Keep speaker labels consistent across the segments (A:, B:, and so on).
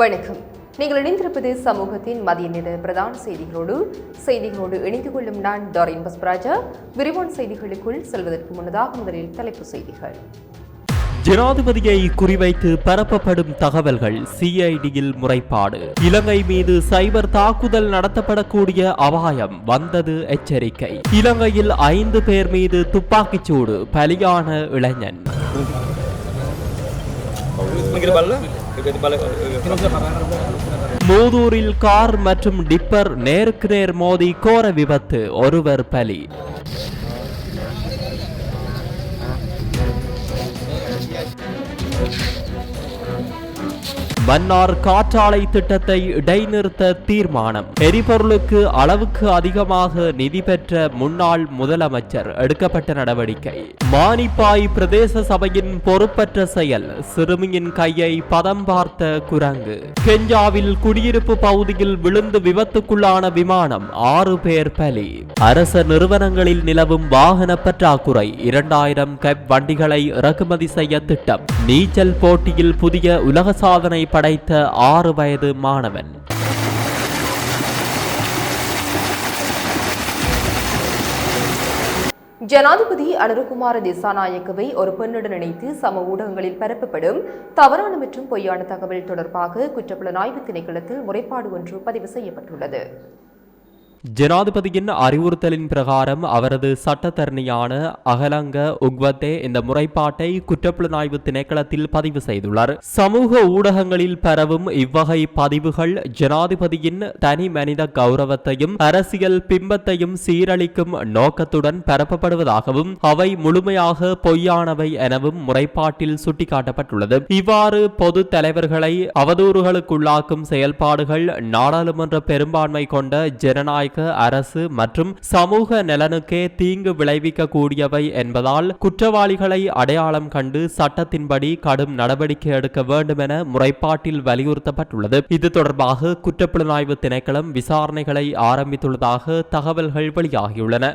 A: வணக்கம். நீங்கள் இணைந்திருப்பது சமூகத்தின் மதிய நேர பிரதான செய்திகளோடு செய்திகளோடு இணைந்து கொள்ளும் நான் டாரின் பஸ்பராஜா விரிவான செய்திகளுக்குள் செல்வதற்கு முன்னதாக முதலில் தலைப்புச் செய்திகள்.
B: ஜனாதிபதியை குறிவைத்து பரப்பப்படும் தகவல்கள் சிஐடியில் முறைப்பாடு. இலங்கை மீது சைபர் தாக்குதல் நடத்தப்படக்கூடிய அபாயம் வந்தது எச்சரிக்கை. இலங்கையில் ஐந்து பேர் மீது துப்பாக்கிச்சூடு பலியான இளைஞன். மூதூரில் கார் மற்றும் டிப்பர் நேருக்கு நேர் மோதி கோர விபத்து ஒருவர் பலி. மன்னார் காற்றாலை திட்டத்தை இடைநிறுத்த தீர்மானம். எரிபொருளுக்கு அளவுக்கு அதிகமாக நிதி பெற்ற முன்னாள் முதலமைச்சர் எடுக்கப்பட்ட நடவடிக்கை. மானிப்பாய் பிரதேச சபையின் பொறுப்பற்ற செயல் சிறுமியின் கையை பதம் பார்த்த குரங்கு. கெஞ்சாவில் குடியிருப்பு பகுதியில் விழுந்து விபத்துக்குள்ளான விமானம் ஆறு பேர் பலி. அரச நிறுவனங்களில் நிலவும் வாகன பற்றாக்குறை இரண்டாயிரம் கப் வண்டிகளை இறக்குமதி செய்ய திட்டம். நீச்சல் போட்டியில் புதிய உலக சாதனை படைத்த ஆறு வயது மாணவன்.
A: ஜனாதிபதி அனுரகுமார திசாநாயக்கவை ஒரு பெண்ணுடன் இணைத்து சம ஊடகங்களில் பரப்பப்படும் தவறான மற்றும் பொய்யான தகவல் தொடர்பாக குற்றப்புலனாய்வு திணைக்களத்தில் முறைப்பாடு ஒன்று பதிவு செய்யப்பட்டுள்ளது.
B: ஜனாதிபதியின் அறிவுறுத்தலின் பிரகாரம் அவரது சட்டத்தரணியான அகலங்க உக்வத்தே இந்த முறைப்பாட்டை குற்றப்புலனாய்வு திணைக்களத்தில் பதிவு செய்துள்ளார். சமூக ஊடகங்களில் பரவும் இவ்வகை பதிவுகள் ஜனாதிபதியின் தனி மனித கௌரவத்தையும் அரசியல் பிம்பத்தையும் சீரழிக்கும் நோக்கத்துடன் பரப்பப்படுவதாகவும் அவை முழுமையாக பொய்யானவை எனவும் முறைப்பாட்டில் சுட்டிக்காட்டப்பட்டுள்ளது. இவ்வாறு பொது தலைவர்களை அவதூறுகளுக்குள்ளாக்கும் செயல்பாடுகள் நாடாளுமன்ற பெரும்பான்மை கொண்ட ஜனநாயக அரசு மற்றும் சமூக நலனுக்கே தீங்கு விளைவிக்க கூடியவை என்பதால் குற்றவாளிகளை அடையாளம் கண்டு சட்டத்தின்படி கடும் நடவடிக்கை எடுக்க வேண்டும் என முறைப்பாட்டில் வலியுறுத்தப்பட்டுள்ளது. இது தொடர்பாக குற்றப்புலனாய்வு திணைக்களம் விசாரணைகளை ஆரம்பித்துள்ளதாக தகவல்கள் வெளியாகியுள்ளன.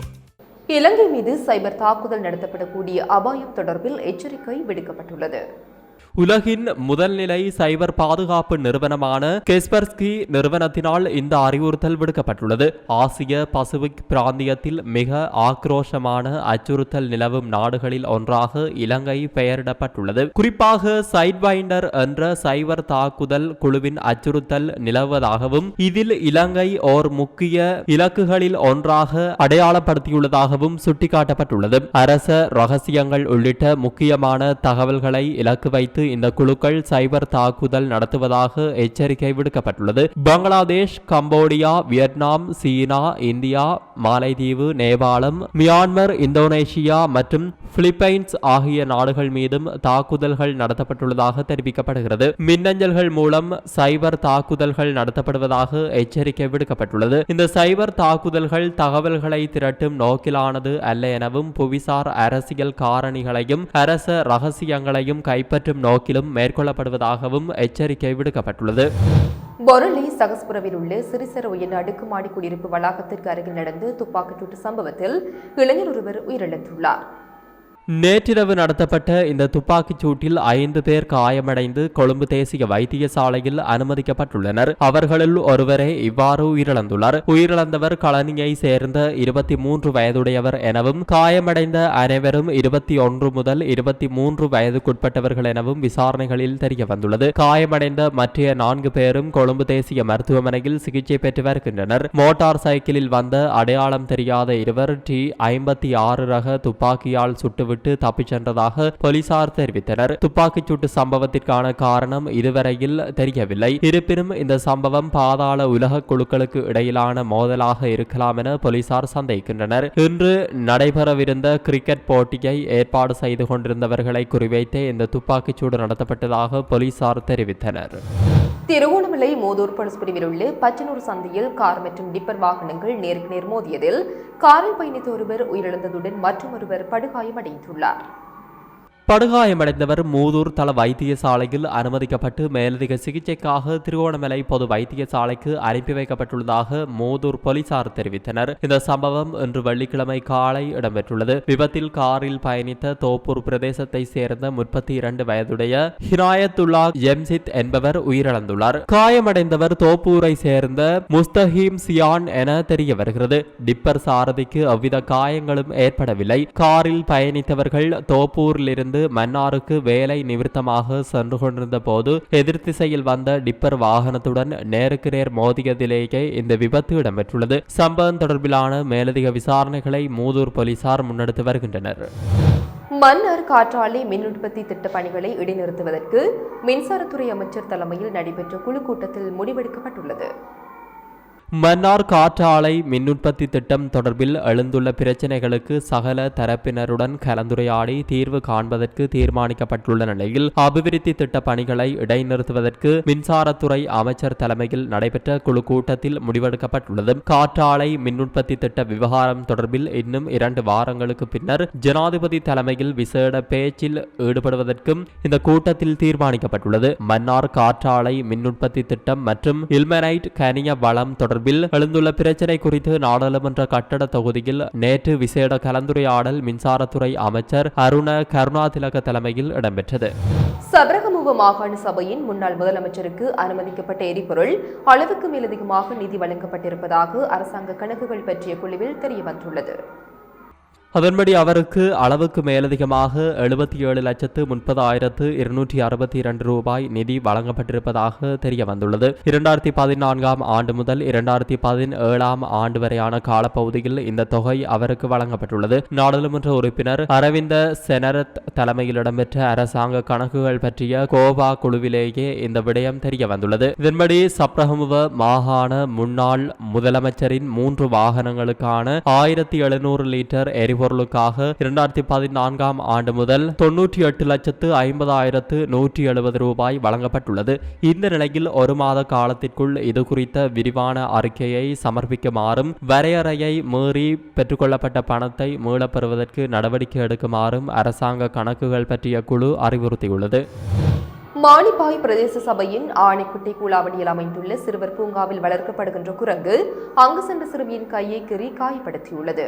A: இலங்கை மீது சைபர் தாக்குதல் நடத்தப்படக்கூடிய அபாயம் தொடர்பில் எச்சரிக்கை விடுக்கப்பட்டுள்ளது.
B: உலகின் முதல்நிலை சைபர் பாதுகாப்பு நிறுவனமான கெஸ்பர்ஸ்கி நிறுவனத்தினால் இந்த அறிவுறுத்தல் விடுக்கப்பட்டுள்ளது. ஆசிய பசிபிக் பிராந்தியத்தில் மிக ஆக்ரோஷமான அச்சுறுத்தல் நிலவும் நாடுகளில் ஒன்றாக இலங்கை பெயரிடப்பட்டுள்ளது. குறிப்பாக சைட்பைண்டர் என்ற சைபர் தாக்குதல் குழுவின் அச்சுறுத்தல் நிலவுவதாகவும் இதில் இலங்கை ஓர் முக்கிய இலக்குகளில் ஒன்றாக அடையாளப்படுத்தியுள்ளதாகவும் சுட்டிக்காட்டப்பட்டுள்ளது. அரச ரகசியங்கள் உள்ளிட்ட முக்கியமான தகவல்களை இலக்கு வைத்து இந்த குழுக்கள் சைபர் தாக்குதல் நடத்துவதாக எச்சரிக்கை விடுக்கப்பட்டுள்ளது. Bangladesh Cambodia Vietnam China India மாலைதீவு நேபாளம் மியான்மர் இந்தோனேஷியா மற்றும் பிலிப்பைன்ஸ் ஆகிய நாடுகள் மீதும் தாக்குதல்கள் நடத்தப்பட்டுள்ளதாக தெரிவிக்கப்படுகிறது. மின்னஞ்சல்கள் மூலம் சைபர் தாக்குதல்கள் நடத்தப்படுவதாக எச்சரிக்கை விடுக்கப்பட்டுள்ளது. இந்த சைபர் தாக்குதல்கள் தகவல்களை திரட்டும் நோக்கிலானது அல்ல எனவும் புவிசார் அரசியல் காரணிகளையும் அரச ரகசியங்களையும் கைப்பற்றும் நோக்கிலும் மேற்கொள்ளப்படுவதாகவும் எச்சரிக்கை விடுக்கப்பட்டுள்ளது.
A: பொருளி சகஸ்புரவில் உள்ள சிறிசர உயர்ந்த அடுக்குமாடி குடியிருப்பு வளாகத்திற்கு அருகில் நடந்த துப்பாக்கிச்சூட்டு சம்பவத்தில் இளைஞர் ஒருவர் உயிரிழந்துள்ளார்.
B: நேற்றிரவு நடத்தப்பட்ட இந்த துப்பாக்கிச் சூட்டில் ஐந்து பேர் காயமடைந்து கொழும்பு தேசிய வைத்தியசாலையில் அனுமதிக்கப்பட்டுள்ளனர். அவர்களில் ஒருவரே இவ்வாறு உயிரிழந்துள்ளார். உயிரிழந்தவர் கலனியை சேர்ந்த இருபத்தி மூன்று வயதுடையவர் எனவும் காயமடைந்த அனைவரும் இருபத்தி ஒன்று முதல் இருபத்தி மூன்று வயதுக்குட்பட்டவர்கள் எனவும் விசாரணைகளில் தெரிய வந்துள்ளது காயமடைந்த மற்ற நான்கு பேரும் கொழும்பு தேசிய மருத்துவமனையில் சிகிச்சை பெற்று வருகின்றனர். மோட்டார் சைக்கிளில் வந்த அடையாளம் தெரியாத இருவர் டி ஐம்பத்தி ஆறு ரக துப்பாக்கியால் சுட்டு விட்டு தப்பிச் சென்றதாக போலீசார் தெரிவித்தனர். துப்பாக்கிச் சூட்டு சம்பவத்திற்கான காரணம் இதுவரையில் தெரியவில்லை. இருப்பினும் இந்த சம்பவம் பாதாள உலக குழுக்களுக்கு இடையிலான மோதலாக இருக்கலாம் என போலீசார் சந்தேகிக்கின்றனர். இன்று நடைபெறவிருந்த கிரிக்கெட் போட்டியை ஏற்பாடு செய்து கொண்டிருந்தவர்களை குறிவைத்தே இந்த துப்பாக்கிச் சூடு நடத்தப்பட்டதாக போலீசார் தெரிவித்தனர்.
A: திருகோணமலை மோதூர் போலீஸ் பிரிவில் உள்ள பச்சனூர் சந்தையில் கார் மற்றும் டிப்பர் வாகனங்கள் நேருக்கு நேர் மோதியதில் காரில் பயணித்த ஒருவர் உயிரிழந்ததுடன் மற்றொருவர் படுகாயமடைந்துள்ளார்.
B: படுகாயமடைந்தவர் மூதூர் தள வைத்தியசாலையில் அனுமதிக்கப்பட்டு மேலதிக சிகிச்சைக்காக திருகோணமலை பொது வைத்தியசாலைக்கு அனுப்பி வைக்கப்பட்டுள்ளதாக மூதூர் போலீசார் தெரிவித்தனர். இந்த சம்பவம் இன்று வெள்ளிக்கிழமை காலை இடம்பெற்றுள்ளது. விபத்தில் காரில் பயணித்த தோப்பூர் பிரதேசத்தை சேர்ந்த முப்பத்தி இரண்டு வயதுடைய ஹினாயத்துல்லா ஜெம்சித் என்பவர் உயிரிழந்துள்ளார். காயமடைந்தவர் தோப்பூரை சேர்ந்த முஸ்தஹீம் சியான் என தெரிய வருகிறது டிப்பர் சாரதிக்கு அவ்வித காயங்களும் ஏற்படவில்லை. காரில் பயணித்தவர்கள் தோப்பூரிலிருந்து மன்னாருக்கு வேலை நிமித்தமாக சென்று கொண்டிருந்த போது எதிர்த்திசையில் வந்த டிப்பர் வாகனத்துடன் நேருக்கு நேர் மோதியதிலேயே இந்த விபத்து இடம்பெற்றுள்ளது. சம்பவம் தொடர்பிலான மேலதிக விசாரணைகளை மூதூர் போலீசார் முன்னெடுத்து வருகின்றனர்.
A: மன்னார் காற்றாலை மின் உற்பத்தி திட்ட பணிகளை இடைநிறுத்துவதற்கு மின்சாரத்துறை அமைச்சர் தலைமையில் நடைபெற்ற குழு கூட்டத்தில் முடிவெடுக்கப்பட்டுள்ளது.
B: மன்னார் காற்றாலை மின்னுற்பத்தி திட்டம் தொடர்பில் எழுந்துள்ள பிரச்சினைகளுக்கு சகல தரப்பினருடன் கலந்துரையாடி தீர்வு காண்பதற்கு தீர்மானிக்கப்பட்டுள்ள நிலையில் அபிவிருத்தி திட்ட பணிகளை இடைநிறுத்துவதற்கு மின்சாரத்துறை அமைச்சர் தலைமையில் நடைபெற்ற குழு கூட்டத்தில் முடிவெடுக்கப்பட்டுள்ளது. காற்றாலை மின்னுற்பத்தி திட்ட விவகாரம் தொடர்பில் இன்னும் இரண்டு வாரங்களுக்கு பின்னர் ஜனாதிபதி தலைமையில் விசேட பேச்சில் ஈடுபடுவதற்கும் இந்த கூட்டத்தில் தீர்மானிக்கப்பட்டுள்ளது. மன்னார் காற்றாலை மின்னுற்பத்தி திட்டம் மற்றும் இல்மனைட் கனிய வளம் தொடர்பில் எழுந்துள்ள பிரச்சினை குறித்து நாடாளுமன்ற கட்டட தொகுதியில் நேற்று விசேட கலந்துரையாடல் மின்சாரத்துறை அமைச்சர் அருண கருணாதிலக தலைமையில் இடம்பெற்றது.
A: சபரகமுக மாகாண சபையின் முன்னாள் முதலமைச்சருக்கு அனுமதிக்கப்பட்ட எரிபொருள் அளவுக்கு மேலதிகமாக நிதி வழங்கப்பட்டிருப்பதாக அரசாங்க கணக்குகள் பற்றிய குழுவில் தெரியவந்துள்ளது.
B: அதன்படி அவருக்கு அளவுக்கு மேலதிகமாக எழுபத்தி ஏழு லட்சத்து முப்பதாயிரத்து இருநூற்றி அறுபத்தி இரண்டு ரூபாய் நிதி வழங்கப்பட்டிருப்பதாக தெரிய வந்துள்ளது இரண்டாயிரத்தி பதினான்காம் ஆண்டு முதல் இரண்டாயிரத்தி பதினேழாம் ஆண்டு வரையான காலப்பகுதியில் இந்த தொகை அவருக்கு வழங்கப்பட்டுள்ளது. நாடாளுமன்ற உறுப்பினர் அரவிந்த செனரத் தலைமையில் இடம்பெற்ற அரசாங்க கணக்குகள் பற்றிய கோவா குழுவிலேயே இந்த விடயம் தெரிய வந்துள்ளது இதன்படி சப்ரஹமுவ மாகாண முன்னாள் முதலமைச்சரின் மூன்று வாகனங்களுக்கான ஆயிரத்தி எழுநூறு லிட்டர் எரிபொருளுக்காக இரண்டாயிரத்தி பதினான்காம் ஆண்டு முதல் தொன்னூற்றி எட்டு லட்சத்து ஐம்பதாயிரத்து நூற்றி எழுபது ரூபாய் வழங்கப்பட்டுள்ளது. இந்த நிலையில் ஒரு மாத காலத்திற்குள் இது குறித்த விரிவான அறிக்கையை சமர்ப்பிக்குமாறும் வரையறையை மீறி பெற்றுக்கொள்ளப்பட்ட பணத்தை மீளப்பெறுவதற்கு நடவடிக்கை எடுக்குமாறும் அரசாங்க கணக்குகள் பற்றிய குழு அறிவுறுத்தியுள்ளது.
A: மானிப்பாய் பிரதேச சபையின் ஆணைக்குட்டி கூலாவடியில் அமைந்துள்ள சிறுவர் பூங்காவில் வளர்க்கப்படுகின்ற குரங்கு அங்கு சென்ற சிறுமியின் கையை கீறி காயப்படுத்தியுள்ளது.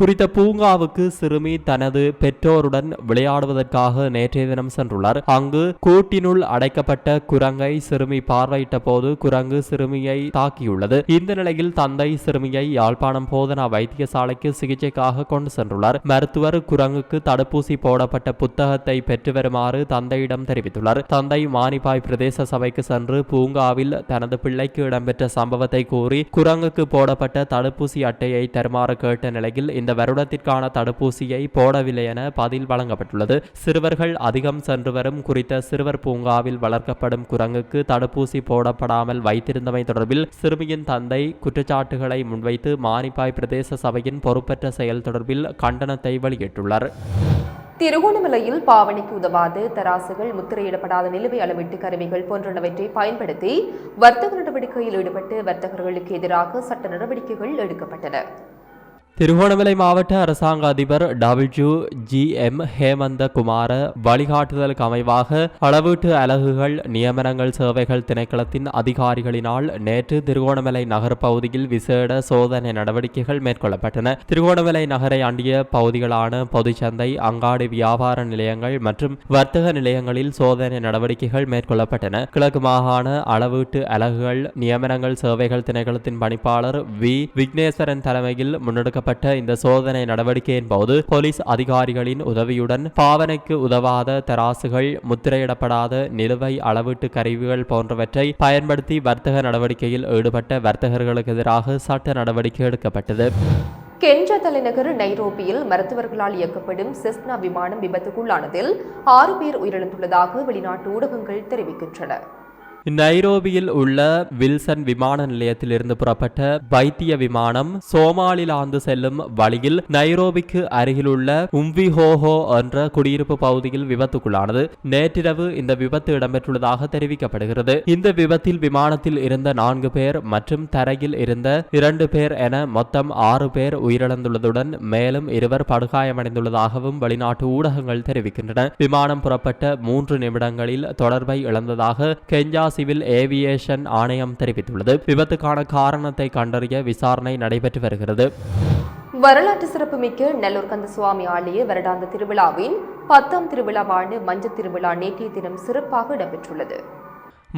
B: குறித்த பூங்காவுக்கு சிறுமி தனது பெற்றோருடன் விளையாடுவதற்காக நேற்றைய தினம் சென்றுள்ளார். அங்கு கூட்டினுள் அடைக்கப்பட்ட குரங்கை சிறுமி பார்வையிட்ட போது குரங்கு சிறுமியை தாக்கியுள்ளது. இந்த நிலையில் தந்தை சிறுமியை யாழ்ப்பாணம் போதனா வைத்தியசாலைக்கு சிகிச்சைக்காக கொண்டு சென்றுள்ளார். மருத்துவர் குரங்குக்கு தடுப்பூசி போடப்பட்ட புத்தகத்தை பெற்று வருமாறு தந்தையிடம் தெரிவித்துள்ளார். தந்தை மானிப்பாய் பிரதேச சபைக்கு சென்று பூங்காவில் தனது பிள்ளைக்கு இடம்பெற்ற சம்பவத்தை கூறி குரங்குக்கு போடப்பட்ட தடுப்பூசி அட்டையை தருமாறு கேட்ட நிலையில் இந்த வருடத்திற்கான தடுப்பூசியை போடவில்லை என பதில் வழங்கப்பட்டுள்ளது. சிறுவர்கள் அதிகம் சென்று வரும் குறித்த சிறுவர் பூங்காவில் வளர்க்கப்படும் குரங்குக்கு தடுப்பூசி போடப்படாமல் வைத்திருந்தமை தொடர்பில் சிறுமியின் தந்தை குற்றச்சாட்டுகளை முன்வைத்து மானிப்பாய் பிரதேச சபையின் பொறுப்பற்ற செயல் தொடர்பில் கண்டனத்தை வெளியிட்டுள்ளார்.
A: திருகோணமலையில் பாவனைக்கு உதவாது தராசுகள் முத்திரையிடப்படாத நிலுவை அளவீட்டு கருவிகள் போன்றனவற்றை பயன்படுத்தி வர்த்தக நடவடிக்கையில் ஈடுபட்டு வர்த்தகர்களுக்கு எதிராக சட்ட நடவடிக்கைகள் எடுக்கப்பட்டன.
B: திருகோணமலை மாவட்ட அரசாங்க அதிபர் W G M Hemantha Kumara வழிகாட்டுதலுக்கு அமைவாக அளவீட்டு அலகுகள் நியமனங்கள் சேவைகள் திணைக்களத்தின் அதிகாரிகளினால் நேற்று திருகோணமலை நகர் பகுதியில் விசேட சோதனை நடவடிக்கைகள் மேற்கொள்ளப்பட்டன. திருகோணமலை நகரை அண்டிய பகுதிகளான பொதுச்சந்தை அங்காடி வியாபார நிலையங்கள் மற்றும் வர்த்தக நிலையங்களில் சோதனை நடவடிக்கைகள் மேற்கொள்ளப்பட்டன. கிழக்கு மாகாண அளவீட்டு அலகுகள் நியமனங்கள் சேவைகள் திணைக்களத்தின் பணிப்பாளர் வி விக்னேஸ்வரன் தலைமையில் முன்னெடுக்க மேற்கொள்ளப்பட்ட இந்த சோதனை நடவடிக்கையின் போது போலீஸ் அதிகாரிகளின் உதவியுடன் பாவனைக்கு உதவாத தராசுகள் முத்திரையிடப்படாத நிலுவை அளவீட்டு கருவிகள் போன்றவற்றை பயன்படுத்தி வர்த்தக நடவடிக்கையில் ஈடுபட்ட வர்த்தகர்களுக்கு எதிராக சட்ட நடவடிக்கை எடுக்கப்பட்டது.
A: கென்யா தலைநகர் நைரோபியில் மருத்துவர்களால் இயக்கப்படும் செஸ்னா விமானம் விபத்துக்குள்ளானதில் ஆறு பேர் உயிரிழந்துள்ளதாக வெளிநாட்டு ஊடகங்கள் தெரிவிக்கின்றன.
B: நைரோபியில் உள்ள வில்சன் விமான நிலையத்திலிருந்து புறப்பட்ட வைத்திய விமானம் சோமாலிலாந்து செல்லும் வழியில் நைரோபிக்கு அருகிலுள்ள உம்விஹோஹோ என்ற குடியிருப்பு பகுதியில் விபத்துக்குள்ளானது. நேற்றிரவு இந்த விபத்து இடம்பெற்றுள்ளதாக தெரிவிக்கப்படுகிறது. இந்த விபத்தில் விமானத்தில் இருந்த நான்கு பேர் மற்றும் தரையில் இருந்த இரண்டு பேர் என மொத்தம் ஆறு பேர் உயிரிழந்துள்ளதுடன் மேலும் இருவர் படுகாயமடைந்துள்ளதாகவும் வெளிநாட்டு ஊடகங்கள் தெரிவிக்கின்றன. விமானம் புறப்பட்ட மூன்று நிமிடங்களில் தொடர்பை இழந்ததாக கெஞ்சா சிவில் ஏவியேஷன் ஆணையம் தெரிவித்துள்ளது. விபத்துக்கான காரணத்தை கண்டறிய விசாரணை நடைபெற்று வருகிறது.
A: வரலாற்று சிறப்புமிக்க நெல்லூர் கந்தசுவாமி ஆலய வருடாந்த திருவிழாவின் பத்தாம் திருவிழாவான மஞ்சள் திருவிழா நேற்றைய தினம் சிறப்பாக இடம்பெற்றுள்ளது.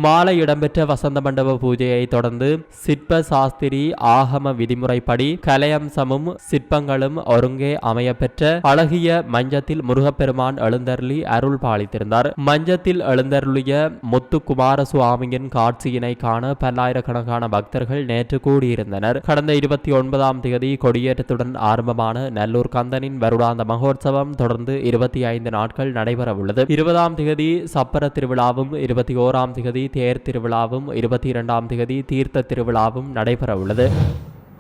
B: மாலை இடம்பெற்ற வசந்த மண்டப பூஜையை தொடர்ந்து சிற்ப சாஸ்திரி ஆகம விதிமுறைப்படி கலையம்சமும் சிற்பங்களும் ஒருங்கே அமையப்பெற்ற அழகிய மஞ்சத்தில் முருகப்பெருமான் எழுந்தருளி அருள் பாலித்திருந்தார். மஞ்சத்தில் எழுந்தருளிய முத்துக்குமார சுவாமியின் காட்சியினை காண பல்லாயிரக்கணக்கான பக்தர்கள் நேற்று கூடியிருந்தனர். கடந்த இருபத்தி ஒன்பதாம் தேதி கொடியேற்றத்துடன் ஆரம்பமான நல்லூர் கந்தனின் வருடாந்த மகோத்சவம் தொடர்ந்து இருபத்தி ஐந்து நாட்கள் நடைபெறவுள்ளது. இருபதாம் தேதி சப்பர திருவிழாவும் இருபத்தி ஓராம் தேதி தேர் திருவிழாவும் இருபத்தி இரண்டாம் தேதி தீர்த்த திருவிழாவும் நடைபெறவுள்ளது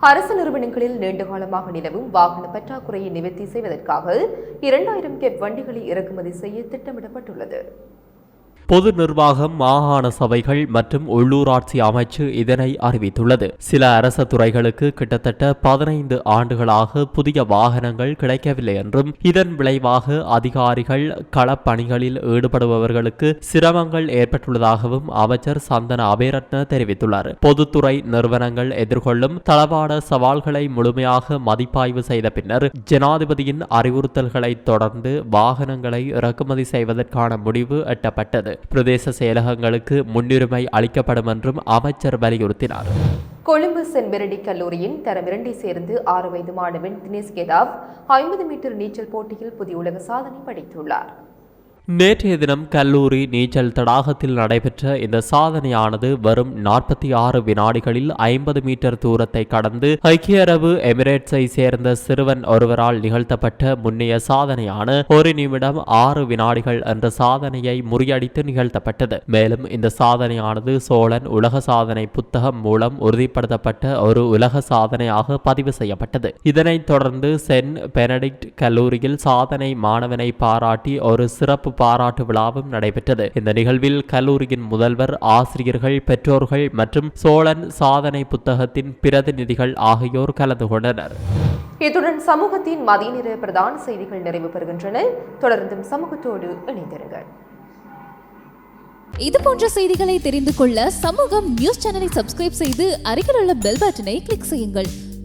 A: அரசு நிறுவனங்களில் நீண்டகாலமாக நிலவும் வாகன பற்றாக்குறையை நிவர்த்தி செய்வதற்காக இரண்டாயிரம் கெப் வண்டிகளை இறக்குமதி செய்ய திட்டமிடப்பட்டுள்ளது.
B: பொது நிர்வாகம் மாகாண சபைகள் மற்றும் உள்ளூராட்சி அமைச்சு இதனை அறிவித்துள்ளது. சில அரச துறைகளுக்கு கிட்டத்தட்ட பதினைந்து ஆண்டுகளாக புதிய வாகனங்கள் கிடைக்கவில்லை என்றும் இதன் விளைவாக அதிகாரிகள் களப்பணிகளில் ஈடுபடுபவர்களுக்கு சிரமங்கள் ஏற்பட்டுள்ளதாகவும் அமைச்சர் சந்தன அபேரத்ன தெரிவித்துள்ளார். பொதுத்துறை நிறுவனங்கள் எதிர்கொள்ளும் தளவாட சவால்களை முழுமையாக மதிப்பாய்வு செய்த பின்னர் ஜனாதிபதியின் அறிவுறுத்தல்களை தொடர்ந்து வாகனங்களை இறக்குமதி செய்வதற்கான முடிவு எட்டப்பட்டது. பிரதேச செயலகங்களுக்கு முன்னுரிமை அளிக்கப்படும் என்றும் அமைச்சர் வலியுறுத்தினார்.
A: கொழும்பு சென் பெனடிக் கல்லூரியின் தரம் இரண்டை சேர்ந்து ஆறு வயது மாணவன் தினேஷ் கேதாவ் ஐம்பது மீட்டர் நீச்சல் போட்டியில் புதிய உலக சாதனை படைத்துள்ளார்.
B: நேற்றைய தினம் கல்லூரி நீச்சல் தடாகத்தில் நடைபெற்ற இந்த சாதனையானது வரும் நாற்பத்தி ஆறு வினாடிகளில் ஐம்பது மீட்டர் தூரத்தை கடந்து ஐக்கிய அரபு எமிரேட்ஸை சேர்ந்த சிறுவன் ஒருவரால் நிகழ்த்தப்பட்ட முன்னைய சாதனையான ஒரு நிமிடம் ஆறு வினாடிகள் என்ற சாதனையை முறியடித்து நிகழ்த்தப்பட்டது. மேலும் இந்த சாதனையானது சோழன் உலக சாதனை புத்தகம் மூலம் உறுதிப்படுத்தப்பட்ட ஒரு உலக சாதனையாக பதிவு செய்யப்பட்டது. இதனைத் தொடர்ந்து சென் பெனடிக்ட் கல்லூரியில் சாதனை மாணவனை பாராட்டி ஒரு சிறப்பு பாராட்டு விழாவும் நடைபெற்றது. இந்த நிகழ்வில் கல்லூரியின் முதல்வர் ஆசிரியர்கள் பெற்றோர்கள் மற்றும் சோழன் சாதனை புத்தகத்தின் பிரதிநிதிகள் ஆகியோர் கலந்து கொண்டனர்.
A: இத்துடன் சமூகத்தின் மதிய நேர பிரதான செய்திகள் நிறைவு பெறுகின்றன. தொடர்ந்தும் சமூகத்தோடு இணைந்திருங்கள்.
C: இது போன்ற செய்திகளை தெரிந்து கொள்ள சமூகம் நியூஸ் சேனலை சப்ஸ்கிரைப் செய்து அருகில் உள்ள பெல் பட்டனை கிளிக் செய்யுங்கள்.